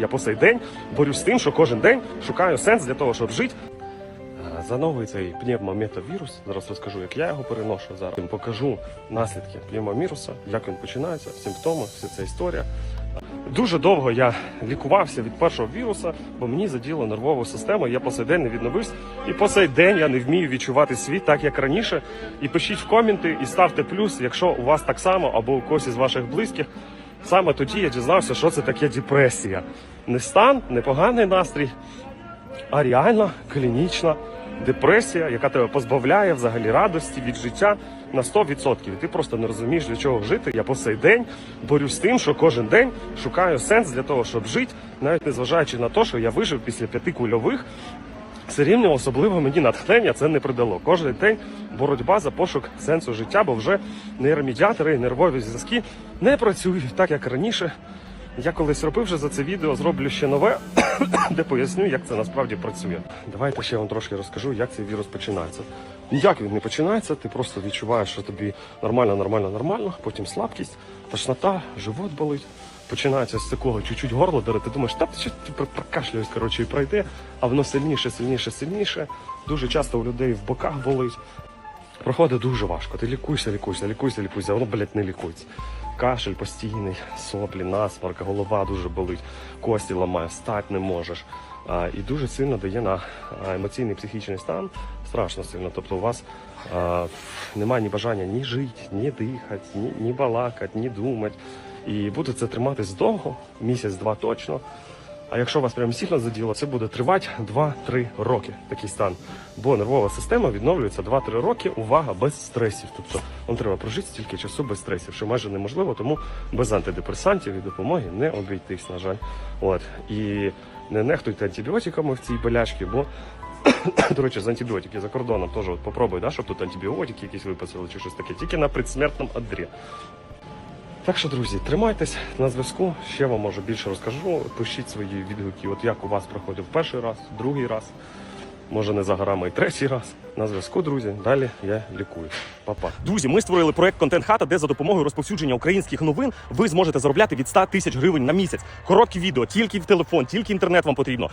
Я по сей день борюсь з тим, що кожен день шукаю сенс для того, щоб жити. Е, За новий цей пневмометавірус, зараз розкажу, як я його переношу зараз. Покажу наслідки пневмовіруса, як він починається, симптоми, вся ця історія. Дуже довго я лікувався від першого віруса, бо мені заділо нервову систему. Я по сей день не відновився. І по сей день я не вмію відчувати світ так, як раніше. І пишіть в коменти і ставте плюс, якщо у вас так само або у когось із ваших близьких. Саме тоді я дізнався, що це таке депресія. Не стан, не поганий настрій, а реальна клінічна депресія, яка тебе позбавляє взагалі радості від життя на 100%. І ти просто не розумієш, для чого жити. Я по цей день борюсь з тим, що кожен день шукаю сенс для того, щоб жити, навіть незважаючи на те, що я вижив після п'яти кульових. Все рівно особливо мені натхнення це не придало. Кожен день боротьба за пошук сенсу життя, бо вже нейромедіатори і нервові зв'язки не працюють так, як раніше. Я колись робив вже за це відео, зроблю ще нове, де поясню, як це насправді працює. Давайте ще вам трошки розкажу, як цей вірус починається. Ніяк він не починається, ти просто відчуваєш, що тобі нормально, нормально, нормально, потім слабкість, тошнота, живот болить. Починається з такого чуть-чуть горло дарити. Ти думаєш, та ти прокашлюєш, коротше, і пройде, а воно сильніше, сильніше, сильніше. Дуже часто у людей в боках болить. Проходить дуже важко. Ти лікуйся, лікуйся, лікуйся, лікуйся, воно, блядь, не лікується. Кашель постійний, соплі, насморк, голова дуже болить, кості ламає, встати не можеш. І дуже сильно дає на емоційний психічний стан, страшно сильно. Тобто у вас немає ні бажання ні жити, ні дихати, ні, ні балакати, ні думати. І буде це триматись довго, місяць-два точно. А якщо вас прям сильно заділо, це буде тривати 2-3 роки такий стан. Бо нервова система відновлюється 2-3 роки, увага, без стресів. Тобто вам треба прожити стільки часу без стресів, що майже неможливо, тому без антидепресантів і допомоги не обійтись, на жаль. От. І не нехтуйте антибіотиками в цій болячці, бо до речі, з антибіотики за кордоном теж от попробуй, да, щоб тут антибіотики якісь виписали чи щось таке, тільки на предсмертному одрі. Так що, друзі, тримайтесь на зв'язку. Ще вам може більше розкажу. Пишіть свої відгуки, от як у вас проходив перший раз, другий раз, може не за горами і третій раз. На зв'язку, друзі. Далі я лікую. Па-па. Друзі, ми створили проект Контент Хата, де за допомогою розповсюдження українських новин ви зможете заробляти від 100 тисяч гривень на місяць. Короткі відео, тільки в телефон, тільки інтернет вам потрібно.